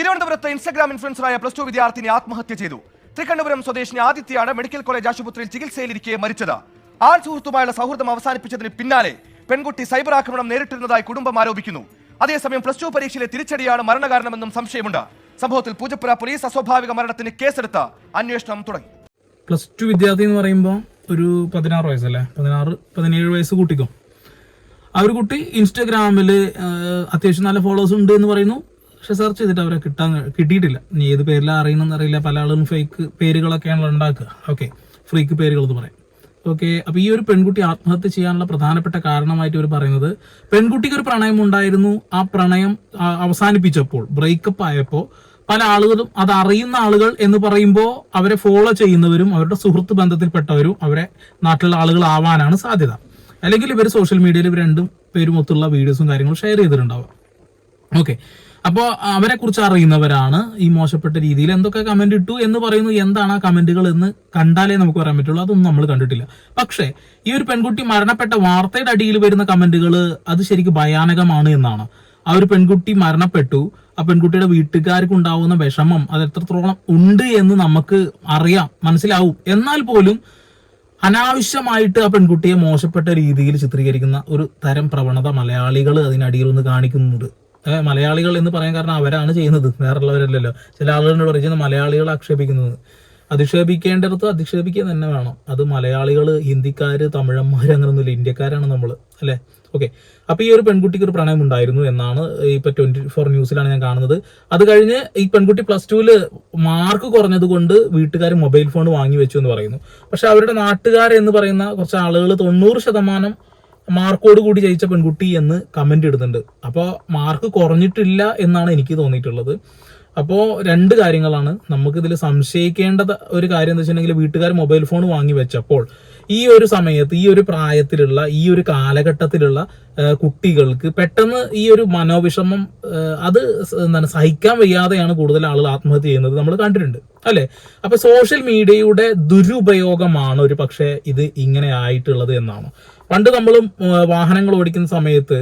തിരുവനന്തപുരത്ത് Instagram ഇൻഫ്ലുവൻസറായ plus two വിദ്യാർത്ഥിനി ആത്മഹത്യ ചെയ്തു. തൃക്കണ്ണപുരം സ്വദേശിനി ആദിത്യയാണ് മെഡിക്കൽ കോളേജ് ആശുപത്രിയിൽ ചികിത്സയിലിരിക്കെ മരിച്ചത്. ആൾ സുഹൃത്തുമായുള്ള സൗഹൃദം അവസാനിപ്പിച്ചതിന് പിന്നാലെ പെൺകുട്ടി സൈബർ ആക്രമണം നേരിട്ടിരുന്നതായി കുടുംബം ആരോപിക്കുന്നു. അതേസമയം പ്ലസ് ടു പരീക്ഷയിലെ തിരിച്ചടിയാണ് മരണകാരണമെന്നും സംശയമുണ്ട്. സംഭവത്തിൽ പൂജപ്പുര പോലീസ് അസ്വാഭാവിക മരണത്തിന് കേസെടുത്ത് അന്വേഷണം തുടങ്ങി. പ്ലസ് ടു വിദ്യാർത്ഥി എന്ന് പറയുമ്പോൾ ഒരു പതിനാറ് വയസ്സല്ലേ? പതിനാറ് പതിനേഴ് വയസ്സ് കുട്ടിക്കും. ആ ഒരു കുട്ടി ഇൻസ്റ്റഗ്രാമിൽ അത്യാവശ്യം നല്ല ഫോളോവേഴ്സ് ഉണ്ട് എന്ന് പറയുന്നു. പക്ഷെ സെർച്ച് ചെയ്തിട്ട് അവരെ കിട്ടാൻ കിട്ടിയിട്ടില്ല. നീ ഏത് പേരിലാണ് അറിയണമെന്ന് അറിയില്ല. പല ആളുകളും ഫേക്ക് പേരുകളൊക്കെയാണല്ലോ ഉണ്ടാക്കുക. ഓക്കെ ഫ്രീക്ക് പേരുകൾ എന്ന് പറയും. ഓക്കെ അപ്പോൾ ഈ ഒരു പെൺകുട്ടി ആത്മഹത്യ ചെയ്യാനുള്ള പ്രധാനപ്പെട്ട കാരണമായിട്ട് ഇവർ പറയുന്നത് പെൺകുട്ടിക്ക് ഒരു പ്രണയം ഉണ്ടായിരുന്നു. ആ പ്രണയം അവസാനിപ്പിച്ചപ്പോൾ ബ്രേക്കപ്പ് ആയപ്പോൾ പല ആളുകളും അത് അറിയുന്ന ആളുകൾ എന്ന് പറയുമ്പോൾ അവരെ ഫോളോ ചെയ്യുന്നവരും അവരുടെ സുഹൃത്ത് ബന്ധത്തിൽപ്പെട്ടവരും അവരെ നാട്ടിലുള്ള ആളുകൾ ആവാനാണ് സാധ്യത. അല്ലെങ്കിൽ ഇവർ സോഷ്യൽ മീഡിയയിൽ ഇവർ രണ്ടും പേരും ഒത്തുള്ള വീഡിയോസും കാര്യങ്ങളും ഷെയർ ചെയ്തിട്ടുണ്ടാവുക ഓക്കെ അപ്പോൾ അവരെ കുറിച്ച് അറിയുന്നവരാണ് ഈ മോശപ്പെട്ട രീതിയിൽ. എന്തൊക്കെ കമന്റ് ഇട്ടു എന്ന് പറയുന്നു എന്താണ് ആ കമന്റുകൾ എന്ന് കണ്ടാലേ നമുക്ക് പറയാൻ പറ്റുള്ളൂ. അതൊന്നും നമ്മൾ കണ്ടിട്ടില്ല. പക്ഷേ ഈ ഒരു പെൺകുട്ടി മരണപ്പെട്ട വാർത്തയുടെ അടിയിൽ വരുന്ന കമന്റുകൾ അത് ശരിക്കും ഭയാനകമാണ് എന്നാണ്. ആ ഒരു പെൺകുട്ടി മരണപ്പെട്ടു. ആ പെൺകുട്ടിയുടെ വീട്ടുകാർക്ക് ഉണ്ടാവുന്ന വിഷമം അത് എത്രത്തോളം ഉണ്ട് എന്ന് നമുക്ക് അറിയാം മനസ്സിലാവും. എന്നാൽ പോലും അനാവശ്യമായിട്ട് ആ പെൺകുട്ടിയെ മോശപ്പെട്ട രീതിയിൽ ചിത്രീകരിക്കുന്ന ഒരു തരം പ്രവണത മലയാളികൾ അതിനടിയിൽ നിന്ന് കാണിക്കുന്നുണ്ട്. മലയാളികൾ എന്ന് പറയാൻ കാരണം അവരാണ് ചെയ്യുന്നത്. വേറുള്ളവരല്ലല്ലോ ചില ആളുകളോട് പറയുന്നത് മലയാളികൾ ആക്ഷേപിക്കുന്നത്. അധിക്ഷേപിക്കേണ്ടടുത്ത് അധിക്ഷേപിക്കുക തന്നെ വേണം. അത് മലയാളികൾ ഹിന്ദിക്കാർ തമിഴന്മാർ അങ്ങനൊന്നുമില്ല. ഇന്ത്യക്കാരാണ് നമ്മൾ അല്ലേ? ഓക്കെ. അപ്പോൾ ഈ ഒരു പെൺകുട്ടിക്ക് ഒരു പ്രണയം ഉണ്ടായിരുന്നു എന്നാണ് ഇപ്പൊ ട്വന്റി ഫോർ ന്യൂസിലാണ് ഞാൻ കാണുന്നത്. അത് കഴിഞ്ഞ് ഈ പെൺകുട്ടി പ്ലസ് ടുവിൽ മാർക്ക് കുറഞ്ഞത് കൊണ്ട് വീട്ടുകാർ മൊബൈൽ ഫോൺ വാങ്ങി വെച്ചു എന്ന് പറയുന്നു. പക്ഷെ അവരുടെ നാട്ടുകാരെന്ന് പറയുന്ന കുറച്ച് ആളുകൾ തൊണ്ണൂറ് ശതമാനം മാർക്കോട് കൂടി ജയിച്ച പെൺകുട്ടി എന്ന് കമന്റ് ഇടുന്നുണ്ട്. അപ്പോൾ മാർക്ക് കുറഞ്ഞിട്ടില്ല എന്നാണ് എനിക്ക് തോന്നിയിട്ടുള്ളത്. അപ്പോൾ രണ്ട് കാര്യങ്ങളാണ് നമുക്ക് ഇതിൽ സംശയിക്കേണ്ട ഒരു കാര്യം എന്താ വെച്ചിട്ടുണ്ടെങ്കിൽ വീട്ടുകാർ മൊബൈൽ ഫോൺ വാങ്ങി വെച്ചപ്പോൾ ഈ ഒരു സമയത്ത് ഈ ഒരു പ്രായത്തിലുള്ള ഈ ഒരു കാലഘട്ടത്തിലുള്ള കുട്ടികൾക്ക് പെട്ടെന്ന് ഈ ഒരു മനോവിഷമം അത് എന്താണ് സഹിക്കാൻ വയ്യാതെയാണ് കൂടുതൽ ആളുകൾ ആത്മഹത്യ ചെയ്യുന്നത് നമ്മൾ കണ്ടിട്ടുണ്ട്. അല്ലെ? അപ്പൊ സോഷ്യൽ മീഡിയയുടെ ദുരുപയോഗമാണ് ഒരു പക്ഷേ ഇത് ഇങ്ങനെ ആയിട്ടുള്ളത് എന്നാണ്. പണ്ട് നമ്മൾ വാഹനങ്ങൾ ഓടിക്കുന്ന സമയത്ത്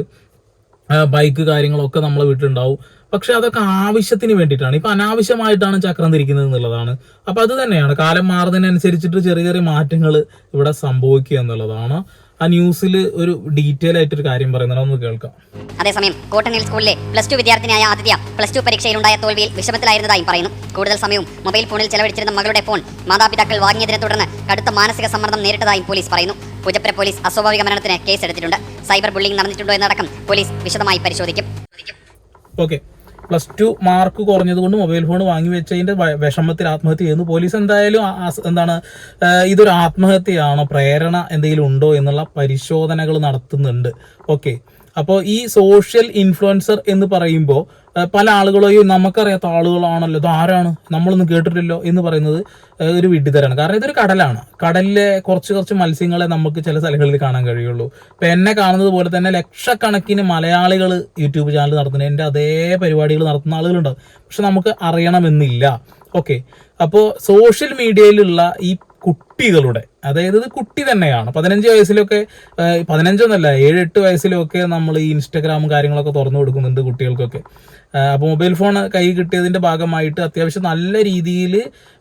ബൈക്ക് കാര്യങ്ങളൊക്കെ നമ്മളെ വീട്ടിലുണ്ടാവും. പക്ഷെ അതൊക്കെ ആവശ്യത്തിന് വേണ്ടിയിട്ടാണ്. ഇപ്പൊ അനാവശ്യമായിട്ടാണ് ചക്രം തിരിക്കുന്നത് എന്നുള്ളതാണ്. അപ്പൊ അത് തന്നെയാണ്. കാലം മാറുന്നതിനനുസരിച്ചിട്ട് ചെറിയ ചെറിയ മാറ്റങ്ങൾ ഇവിടെ സംഭവിക്കുക എന്നുള്ളതാണ്. ആ ന്യൂസിൽ ഒരു ഡീറ്റെയിൽ ആയിട്ടൊരു കാര്യം പറയുന്നത് ഒന്ന് കേൾക്കാം. അതേസമയം കോട്ടൺ ഹിൽ സ്കൂളിലെ പ്ലസ് ടു വിദ്യാർത്ഥിനിയായ ആദിത്യ പ്ലസ് ടു പരീക്ഷയിലുണ്ടായ തോൽവിയിൽ വിഷമത്തിലായിരുന്നതായും പറയുന്നു. കൂടുതൽ സമയവും മൊബൈൽ ഫോണിൽ ചെലവഴിച്ചിരുന്ന മകളുടെ ഫോൺ മാതാപിതാക്കൾ വാങ്ങിയതിനെ തുടർന്ന് കടുത്ത മാനസിക സമ്മർദ്ദം നേരിട്ടതായും പോലീസ് പറയുന്നു. പൂജപ്പുര പോലീസ് അസ്വാഭാവിക മരണത്തിന് കേസെടുത്തിട്ടുണ്ട്. സൈബർ ബുള്ളിംഗ് നടന്നിട്ടുണ്ടോ എന്നടക്കം പോലീസ് വിശദമായി പരിശോധിക്കും. ഓക്കെ പ്ലസ് ടു മാർക്ക് കുറഞ്ഞത് കൊണ്ട് മൊബൈൽ ഫോൺ വാങ്ങി വെച്ചതിന്റെ വിഷമത്തിൽ ആത്മഹത്യ ചെയ്യുന്നു. പോലീസ് എന്തായാലും എന്താണ് ഇതൊരു ആത്മഹത്യയാണോ? പ്രേരണ എന്തെങ്കിലും ഉണ്ടോ എന്നുള്ള പരിശോധനകൾ നടത്തുന്നുണ്ട്. ഓക്കെ. അപ്പോൾ ഈ സോഷ്യൽ ഇൻഫ്ലുവൻസർ എന്ന് പറയുമ്പോൾ പല ആളുകളെയും നമുക്കറിയാത്ത ആളുകളാണല്ലോ. ഇതാരാണ് നമ്മളൊന്നും കേട്ടിട്ടില്ലോ എന്ന് പറയുന്നത് ഒരു വിഡ്ഢിത്തരാണ് കാരണം ഇതൊരു കടലാണ്. കടലിലെ കുറച്ച് കുറച്ച് മത്സ്യങ്ങളെ നമുക്ക് ചില സ്ഥലങ്ങളിൽ കാണാൻ കഴിയുള്ളൂ. ഇപ്പൊ എന്നെ കാണുന്നത് പോലെ തന്നെ ലക്ഷക്കണക്കിന് മലയാളികൾ യൂട്യൂബ് ചാനൽ നടത്തുന്ന എന്റെ അതേ പരിപാടികൾ നടത്തുന്ന ആളുകളുണ്ടാവും. പക്ഷെ നമുക്ക് അറിയണമെന്നില്ല. ഓക്കെ. അപ്പോൾ സോഷ്യൽ മീഡിയയിലുള്ള ഈ കുട്ടികളുടെ അതായത് ഇത് കുട്ടി തന്നെയാണ്. പതിനഞ്ച് വയസ്സിലൊക്കെ പതിനഞ്ചൊന്നല്ല ഏഴ് എട്ട് വയസ്സിലൊക്കെ നമ്മൾ ഈ ഇൻസ്റ്റഗ്രാമും കാര്യങ്ങളൊക്കെ തുറന്നു കൊടുക്കുന്നുണ്ട് കുട്ടികൾക്കൊക്കെ. അപ്പോൾ മൊബൈൽ ഫോൺ കൈ കിട്ടിയതിന്റെ ഭാഗമായിട്ട് അത്യാവശ്യം നല്ല രീതിയിൽ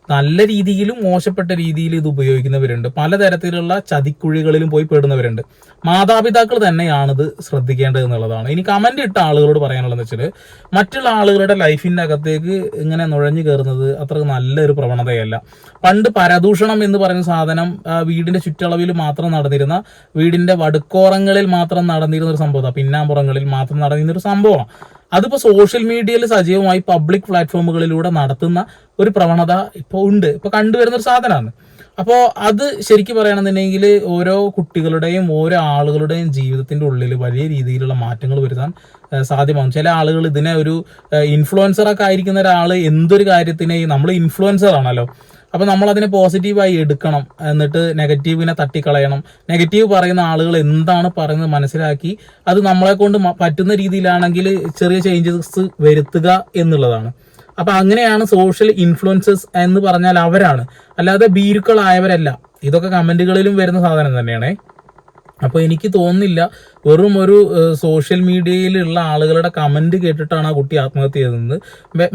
നല്ല രീതിയിലും മോശപ്പെട്ട രീതിയിൽ ഇത് ഉപയോഗിക്കുന്നവരുണ്ട്. പലതരത്തിലുള്ള ചതിക്കുഴികളിലും പോയി പെടുന്നവരുണ്ട്. മാതാപിതാക്കൾ തന്നെയാണിത് ശ്രദ്ധിക്കേണ്ടത് എന്നുള്ളതാണ്. ഇനി കമന്റ് ഇട്ട ആളുകളോട് പറയാനുള്ളത് വെച്ചാൽ മറ്റുള്ള ആളുകളുടെ ലൈഫിന്റെ അകത്തേക്ക് ഇങ്ങനെ നുഴഞ്ഞു കയറുന്നത് അത്ര നല്ലൊരു പ്രവണതയല്ല. പണ്ട് പരദൂഷണം എന്ന് പറയുന്ന സാധനം വീടിന്റെ ചുറ്റളവിൽ മാത്രം നടന്നിരുന്ന വീടിന്റെ വടുക്കോറങ്ങളിൽ മാത്രം നടന്നിരുന്ന ഒരു സംഭവം പിന്നാമ്പുറങ്ങളിൽ മാത്രം നടന്നിരുന്ന ഒരു സംഭവമാണ്. അതിപ്പോ സോഷ്യൽ മീഡിയയിൽ സജീവമായി പബ്ലിക് പ്ലാറ്റ്ഫോമുകളിലൂടെ നടത്തുന്ന ഒരു പ്രവണത ഇപ്പോൾ ഉണ്ട്. ഇപ്പൊ കണ്ടുവരുന്ന ഒരു സാധനമാണ്. അപ്പോൾ അത് ശരിക്കും പറയുകയാണെന്നുണ്ടെങ്കിൽ ഓരോ കുട്ടികളുടെയും ഓരോ ആളുകളുടെയും ജീവിതത്തിന്റെ ഉള്ളിൽ വലിയ രീതിയിലുള്ള മാറ്റങ്ങൾ വരുത്താൻ സാധ്യമാകും. ചില ആളുകൾ ഇതിനെ ഒരു ഇൻഫ്ലുവൻസറൊക്കെ ആയിരിക്കുന്ന ഒരാൾ എന്തൊരു കാര്യത്തിനെയും നമ്മൾ ഇൻഫ്ലുവൻസർ ആണല്ലോ. അപ്പൊ നമ്മൾ അതിനെ പോസിറ്റീവായി എടുക്കണം എന്നിട്ട് നെഗറ്റീവിനെ തട്ടിക്കളയണം. നെഗറ്റീവ് പറയുന്ന ആളുകൾ എന്താണ് പറയുന്നത് മനസ്സിലാക്കി അത് നമ്മളെ കൊണ്ട് പറ്റുന്ന രീതിയിലാണെങ്കിൽ ചെറിയ ചേഞ്ചസ് വരുത്തുക എന്നുള്ളതാണ്. അപ്പൊ അങ്ങനെയാണ് സോഷ്യൽ ഇൻഫ്ലുവൻസസ് എന്ന് പറഞ്ഞാൽ അവരാണ്. അല്ലാതെ ബീരുക്കളായവരല്ല ഇതൊക്കെ കമന്റുകളിലും വരുന്ന സാധനം തന്നെയാണേ. അപ്പോൾ എനിക്ക് തോന്നുന്നില്ല വെറും ഒരു സോഷ്യൽ മീഡിയയിലുള്ള ആളുകളുടെ കമന്റ് കേട്ടിട്ടാണ് ആ കുട്ടി ആത്മഹത്യ ചെയ്തത്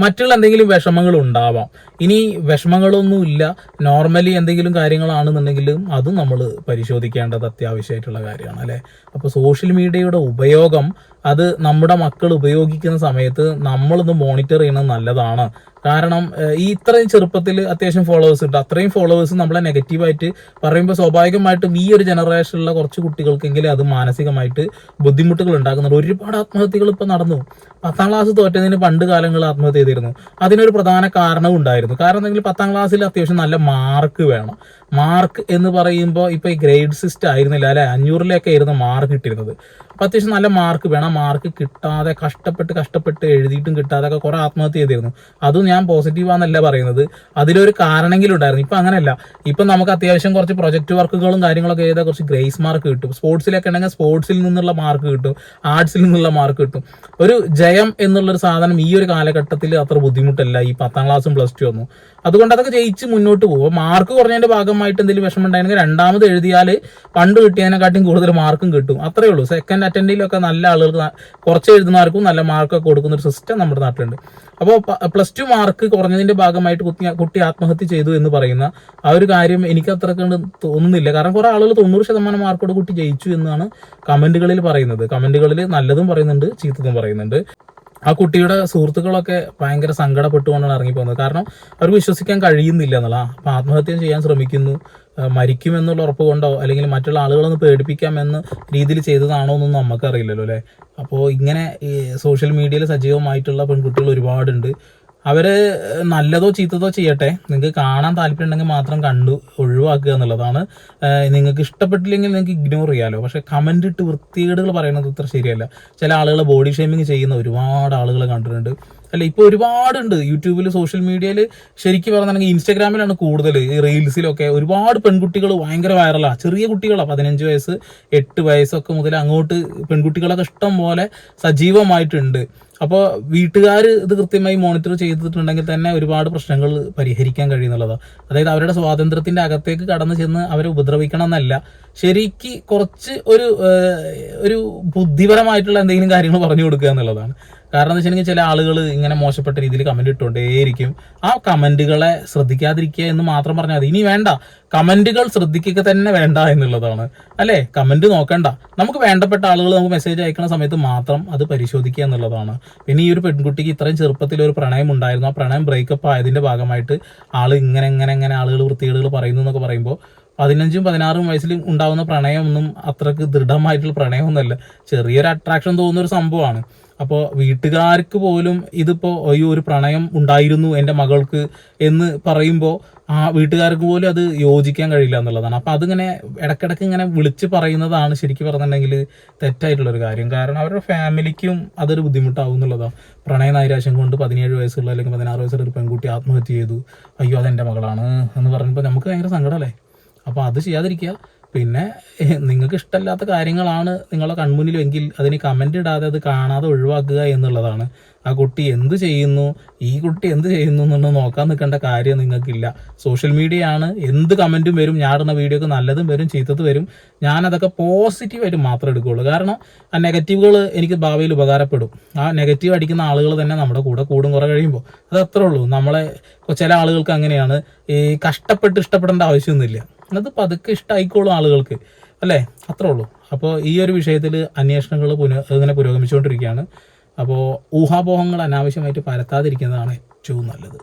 മറ്റുള്ള എന്തെങ്കിലും വിഷമങ്ങൾ ഉണ്ടാവാം. ഇനി വിഷമങ്ങളൊന്നുമില്ല. നോർമലി എന്തെങ്കിലും കാര്യങ്ങളാണെന്നുണ്ടെങ്കിലും അതും നമ്മൾ പരിശോധിക്കേണ്ടത് അത്യാവശ്യമായിട്ടുള്ള കാര്യമാണ് അല്ലേ? അപ്പോൾ സോഷ്യൽ മീഡിയയുടെ ഉപയോഗം അത് നമ്മുടെ മക്കൾ ഉപയോഗിക്കുന്ന സമയത്ത് നമ്മളൊന്ന് മോണിറ്റർ ചെയ്യുന്നത് നല്ലതാണ്. കാരണം ഈ ഇത്രയും ചെറുപ്പത്തിൽ അത്യാവശ്യം ഫോളോവേഴ്സ് ഉണ്ട്. അത്രയും ഫോളോവേഴ്സ് നമ്മളെ നെഗറ്റീവായിട്ട് പറയുമ്പോൾ സ്വാഭാവികമായിട്ടും ഈ ഒരു ജനറേഷനിലുള്ള കുറച്ച് കുട്ടികൾക്കെങ്കിലും അത് മാനസികമായിട്ട് ബുദ്ധിമുട്ടുകൾ ഉണ്ടാക്കുന്നുണ്ട്. ഒരുപാട് ആത്മഹത്യകൾ ഇപ്പം നടന്നു. പത്താം ക്ലാസ് തോറ്റതിന് പണ്ട് കാലങ്ങളിൽ ആത്മഹത്യ ചെയ്തിരുന്നു. അതിനൊരു പ്രധാന കാരണവും ഉണ്ടായിരുന്നു. കാരണം എന്തെങ്കിലും പത്താം ക്ലാസ്സിൽ അത്യാവശ്യം നല്ല മാർക്ക് വേണം. മാർക്ക് എന്ന് പറയുമ്പോൾ ഇപ്പോൾ ഈ ഗ്രേഡ് സിസ്റ്റം ആയിരുന്നില്ല. അല്ലെ അഞ്ഞൂറിലൊക്കെ ആയിരുന്നു മാർക്ക് കിട്ടിയിരുന്നത്. അപ്പം അത്യാവശ്യം നല്ല മാർക്ക് വേണം. മാർക്ക് കിട്ടാതെ കഷ്ടപ്പെട്ട് കഷ്ടപ്പെട്ട് എഴുതിയിട്ടും കിട്ടാതെ കുറെ ആത്മഹത്യ ചെയ്തിരുന്നു. അതും ഞാൻ പോസിറ്റീവാന്നല്ല പറയുന്നത്. അതിലൊരു കാരണമെങ്കിലും ഉണ്ടായിരുന്നു. ഇപ്പൊ അങ്ങനെയല്ല. ഇപ്പൊ നമുക്ക് അത്യാവശ്യം കുറച്ച് പ്രൊജക്ട് വർക്കുകളും കാര്യങ്ങളൊക്കെ ചെയ്താൽ കുറച്ച് ഗ്രേസ് മാർക്ക് കിട്ടും. സ്പോർട്സിലൊക്കെ ഉണ്ടെങ്കിൽ സ്പോർട്സിൽ നിന്നുള്ള മാർക്ക് കിട്ടും. ആർട്സിൽ നിന്നുള്ള മാർക്ക് കിട്ടും. ഒരു ജയം എന്നുള്ളൊരു സാധനം ഈ ഒരു കാലഘട്ടത്തിൽ അത്ര ബുദ്ധിമുട്ടല്ല. ഈ പത്താം ക്ലാസ്സും പ്ലസ് ടു ഒന്നും. അതുകൊണ്ട് അതൊക്കെ ജയിച്ച് മുന്നോട്ട് പോകും. മാർക്ക് കുറഞ്ഞതിന്റെ ഭാഗമായിട്ട് എന്തെങ്കിലും വിഷമം ഉണ്ടായിരുന്നെങ്കിൽ രണ്ടാമത് എഴുതിയാൽ പണ്ട് കിട്ടിയതിനെക്കാട്ടും കൂടുതൽ മാർക്കും കിട്ടും. അത്രേ ഉള്ളൂ. സെക്കൻഡ് അറ്റൻഡിലൊക്കെ നല്ല ആളുകൾക്ക് കുറച്ച് എഴുതുന്നവർക്കും നല്ല മാർക്കൊക്കെ കൊടുക്കുന്ന ഒരു സിസ്റ്റം നമ്മുടെ നാട്ടിലുണ്ട്. അപ്പോൾ പ്ലസ് ടു മാർക്ക് കുറഞ്ഞതിന്റെ ഭാഗമായിട്ട് കുട്ടി കുട്ടി ആത്മഹത്യ ചെയ്തു എന്ന് പറയുന്ന ആ ഒരു കാര്യം എനിക്ക് അത്ര കണ്ട് തോന്നുന്നില്ല. കാരണം കുറേ ആളുകൾ തൊണ്ണൂറ് ശതമാനം മാർക്കോട് കുട്ടി ജയിച്ചു എന്നാണ് കമന്റുകളിൽ പറയുന്നത്. കമന്റുകളിൽ നല്ലതും പറയുന്നുണ്ട് ചീത്തതും പറയുന്നുണ്ട്. ആ കുട്ടിയുടെ സുഹൃത്തുക്കളൊക്കെ ഭയങ്കര സങ്കടപ്പെട്ടുകൊണ്ടാണ് ഇറങ്ങിപ്പോകുന്നത്. കാരണം അവർക്ക് വിശ്വസിക്കാൻ കഴിയുന്നില്ല എന്നുള്ള അപ്പം ആത്മഹത്യ ചെയ്യാൻ ശ്രമിക്കുന്നു മരിക്കുമെന്നുള്ള ഉറപ്പ് കൊണ്ടോ അല്ലെങ്കിൽ മറ്റുള്ള ആളുകളൊന്ന് പേടിപ്പിക്കാമെന്ന രീതിയിൽ ചെയ്തതാണോ എന്നൊന്നും നമുക്കറിയില്ലല്ലോ അല്ലേ? അപ്പോൾ ഇങ്ങനെ ഈ സോഷ്യൽ മീഡിയയിൽ സജീവമായിട്ടുള്ള പെൺകുട്ടികൾ ഒരുപാടുണ്ട്. അവർ നല്ലതോ ചീത്തതോ ചെയ്യട്ടെ. നിങ്ങൾക്ക് കാണാൻ താല്പര്യം ഉണ്ടെങ്കിൽ മാത്രം കണ്ടു ഒഴിവാക്കുക എന്നുള്ളതാണ്. നിങ്ങൾക്ക് ഇഷ്ടപ്പെട്ടില്ലെങ്കിൽ നിങ്ങൾക്ക് ഇഗ്നോർ ചെയ്യാലോ. പക്ഷെ കമന്റ് ഇട്ട് വൃത്തികേടുകൾ പറയുന്നത് ഇത്ര ശരിയല്ല. ചില ആളുകൾ ബോഡി ഷേമിങ് ചെയ്യുന്ന ഒരുപാട് ആളുകൾ കണ്ടിട്ടുണ്ട്. അല്ല ഇപ്പോൾ ഒരുപാടുണ്ട്. യൂട്യൂബിൽ സോഷ്യൽ മീഡിയയിൽ ശരിക്കും പറഞ്ഞിട്ടുണ്ടെങ്കിൽ ഇൻസ്റ്റാഗ്രാമിലാണ് കൂടുതൽ ഈ റീൽസിലൊക്കെ ഒരുപാട് പെൺകുട്ടികൾ ഭയങ്കര വൈറലാണ് ചെറിയ കുട്ടികളാ പതിനഞ്ച് വയസ്സ് എട്ട് വയസ്സൊക്കെ മുതൽ അങ്ങോട്ട് പെൺകുട്ടികളൊക്കെ ഇഷ്ടം പോലെ സജീവമായിട്ടുണ്ട്. അപ്പോൾ വീട്ടുകാർ ഇത് കൃത്യമായി മോണിറ്റർ ചെയ്തിട്ടുണ്ടെങ്കിൽ തന്നെ ഒരുപാട് പ്രശ്നങ്ങൾ പരിഹരിക്കാൻ കഴിയുന്നുള്ളതാണ് അതായത് അവരുടെ സ്വാതന്ത്ര്യത്തിന്റെ അകത്തേക്ക് കടന്നു ചെന്ന് അവരെ ഉപദ്രവിക്കണം എന്നല്ല. ശരിക്ക് കുറച്ച് ഒരു ഒരു ബുദ്ധിപരമായിട്ടുള്ള എന്തെങ്കിലും കാര്യങ്ങൾ പറഞ്ഞു കൊടുക്കുക എന്നുള്ളതാണ്. കാരണം എന്ന് വെച്ചിട്ടുണ്ടെങ്കിൽ ചില ആളുകൾ ഇങ്ങനെ മോശപ്പെട്ട രീതിയിൽ കമന്റ് ഇട്ടുകൊണ്ടേയിരിക്കും. ആ കമന്റുകളെ ശ്രദ്ധിക്കാതിരിക്കുക എന്ന് മാത്രം പറഞ്ഞാൽ മതി. ഇനി വേണ്ട. കമന്റുകൾ ശ്രദ്ധിക്കുക തന്നെ വേണ്ട എന്നുള്ളതാണ്. അല്ലേ? കമന്റ് നോക്കണ്ട. നമുക്ക് വേണ്ടപ്പെട്ട ആളുകൾ നമുക്ക് മെസ്സേജ് അയക്കുന്ന സമയത്ത് മാത്രം അത് പരിശോധിക്കുക എന്നുള്ളതാണ്. പിന്നെ ഈ ഒരു പെൺകുട്ടിക്ക് ഇത്രയും ചെറുപ്പത്തിൽ ഒരു പ്രണയം ഉണ്ടായിരുന്നു. ആ പ്രണയം ബ്രേക്കപ്പ് ആയതിന്റെ ഭാഗമായിട്ട് ആൾ ഇങ്ങനെ ഇങ്ങനെ ഇങ്ങനെ ആളുകൾ വൃത്തികേടുകൾ പറയുന്നു എന്നൊക്കെ പറയുമ്പോൾ പതിനഞ്ചും പതിനാറും വയസ്സിൽ ഉണ്ടാകുന്ന പ്രണയമൊന്നും അത്രയ്ക്ക് ദൃഢമായിട്ടുള്ള പ്രണയമൊന്നുമല്ല. ചെറിയൊരു അട്രാക്ഷൻ തോന്നുന്ന ഒരു സംഭവമാണ്. അപ്പോൾ വീട്ടുകാർക്ക് പോലും ഇതിപ്പോൾ അയ്യോ ഒരു പ്രണയം ഉണ്ടായിരുന്നു എന്റെ മകൾക്ക് എന്ന് പറയുമ്പോൾ ആ വീട്ടുകാർക്ക് പോലും അത് യോജിക്കാൻ കഴിയില്ല എന്നുള്ളതാണ്. അപ്പോൾ അതിങ്ങനെ ഇടയ്ക്കിടയ്ക്ക് ഇങ്ങനെ വിളിച്ച് പറയുന്നതാണ് ശരിക്കും പറഞ്ഞിട്ടുണ്ടെങ്കിൽ തെറ്റായിട്ടുള്ളൊരു കാര്യം. കാരണം അവരുടെ ഫാമിലിക്കും അതൊരു ബുദ്ധിമുട്ടാവും എന്നുള്ളതാണ്. പ്രണയ നൈരാശ്യം കൊണ്ട് പതിനേഴ് വയസ്സുള്ള അല്ലെങ്കിൽ പതിനാറ് വയസ്സുള്ള ഒരു പെൺകുട്ടി ആത്മഹത്യ ചെയ്തു. അയ്യോ അതെന്റെ മകളാണ് എന്ന് പറയുമ്പോൾ നമുക്ക് ഭയങ്കര സങ്കടമല്ലേ? അപ്പോൾ അത് ചെയ്യാതിരിക്കുക. പിന്നെ നിങ്ങൾക്ക് ഇഷ്ടമല്ലാത്ത കാര്യങ്ങളാണ് നിങ്ങളെ കൺമുന്നിലെങ്കിൽ അതിന് കമന്റ് ഇടാതെ അത് കാണാതെ ഒഴിവാക്കുക എന്നുള്ളതാണ്. ആ കുട്ടി എന്ത് ചെയ്യുന്നു? ഈ കുട്ടി എന്ത് ചെയ്യുന്നു എന്നുള്ളത് നോക്കാൻ നിൽക്കേണ്ട കാര്യം നിങ്ങൾക്കില്ല. സോഷ്യൽ മീഡിയ ആണ്. എന്ത് കമന്റും വരും. ഞാടുന്ന വീഡിയോക്ക് നല്ലതും വരും ചീത്തത് വരും. ഞാനതൊക്കെ പോസിറ്റീവായിട്ട് മാത്രമേ എടുക്കുകയുള്ളൂ. കാരണം ആ നെഗറ്റീവുകൾ എനിക്ക് ഭാവിയിൽ ഉപകാരപ്പെടും. ആ നെഗറ്റീവ് അടിക്കുന്ന ആളുകൾ തന്നെ നമ്മുടെ കൂടെ കൂടും കുറെ കഴിയുമ്പോൾ. അത് അത്രേ ഉള്ളൂ. നമ്മളെ ചില ആളുകൾക്ക് അങ്ങനെയാണ്. ഈ കഷ്ടപ്പെട്ട് ഇഷ്ടപ്പെടേണ്ട ആവശ്യമൊന്നുമില്ല. അത് പതുക്കെ ഇഷ്ടമായിക്കോളും ആളുകൾക്ക്. അല്ലേ? അത്രേ ഉള്ളൂ. അപ്പോൾ ഈ ഒരു വിഷയത്തിൽ അന്വേഷണങ്ങൾ പുന ഇങ്ങനെ പുരോഗമിച്ചുകൊണ്ടിരിക്കുകയാണ്. അപ്പോൾ ഊഹാപോഹങ്ങൾ അനാവശ്യമായിട്ട് പരത്താതിരിക്കുന്നതാണ് ഏറ്റവും നല്ലത്.